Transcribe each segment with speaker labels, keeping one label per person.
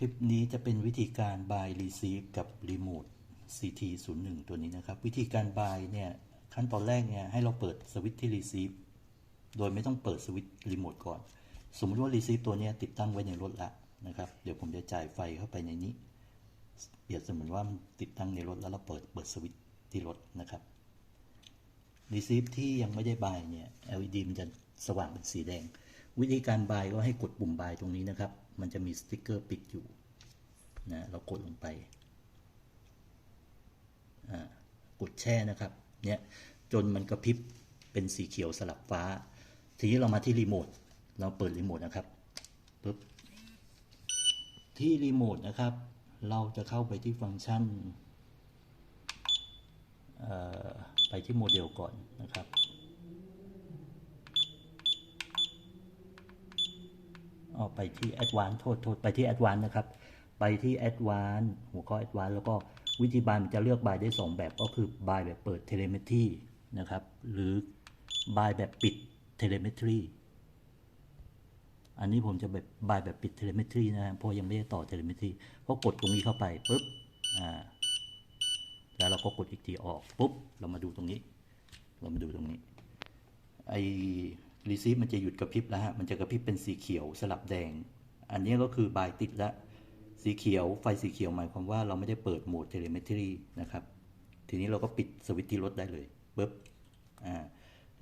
Speaker 1: คลิปนี้จะเป็นวิธีการ buy receive กับ remote CT 0 1ตัวนี้นะครับ วิธีการ buy เนี่ยขั้นตอนแรกเนี่ยให้เราเปิดสวิตช์ที่ receive โดยไม่ต้องเปิดสวิตช์รีโมทก่อน สมมติว่า receive ตัวนี้ติดตั้งไว้ในรถละนะครับ เดี๋ยวผมจะจ่ายไฟเข้าไปในนี้ เปรียบเสมือนว่ามันติดตั้งในรถแล้วเราเปิดเปิดสวิตช์ที่รถนะครับ receive ที่ยังไม่ได้ buy เนี่ย LED มันจะสว่างเป็นสีแดง วิธีการ buy ก็ให้กดปุ่ม buy ตรงนี้นะครับ มันจะมีสติ๊กเกอร์ปิดอยู่นะเรากดลงไปกดแช่นะครับเนี่ยจนมันกระพริบเป็นสีเขียวสลับฟ้า ทีนี้เรามาที่รีโมทเราเปิดรีโมทนะครับปุ๊บที่รีโมทนะครับ เราจะเข้าไปที่ฟังก์ชันไปที่โมเดลก่อนนะครับ เอาไปที่ Advanced โทษโทษไปที่ Advanced นะครับ ไปที่ Advanced หัวข้อ Advanced แล้วก็วิธีบายมันจะเลือกบายได้ 2 แบบก็คือบายแบบเปิด Telemetry นะครับ หรือบายแบบปิด Telemetry อันนี้ผมจะแบบบายแบบปิด Telemetry นะเพราะยังไม่ได้ต่อ Telemetry เพราะกดตรงนี้เข้าไปปุ๊บอ่าแล้วเราก็กดอีกทีออกปุ๊บเรามาดูตรงนี้ เรามาดูตรงนี้ไอ รีซีฟมันจะหยุดกระพริบแล้วฮะ มันจะกระพริบเป็นสีเขียวสลับแดง อันนี้ก็คือบายติดล้วสีเขียวไฟสีเขียวหมายความว่าเราไม่ได้เปิดโหมดเทเลเมตรีนะครับ ทีนี้เราก็ปิดสวิตช์ที่รถได้เลยปุ๊บ อ่า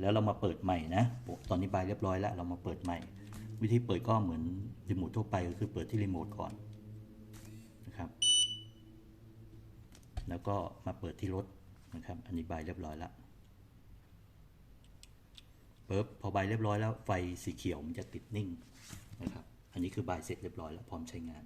Speaker 1: แล้วเรามาเปิดใหม่นะ ตอนนี้บายเรียบร้อยแล้ว เรามาเปิดใหม่ วิธีเปิดก็เหมือนรีโมททั่วไปก็คือเปิดที่รีโมทก่อนนะครับ แล้วก็มาเปิดที่รถนะครับ อันนี้บายเรียบร้อยแล้ว ปุ๊บพอใบเรียบร้อยแล้วไฟสีเขียวมันจะติดนิ่งนะครับ อันนี้คือใบเสร็จเรียบร้อยแล้วพร้อมใช้งาน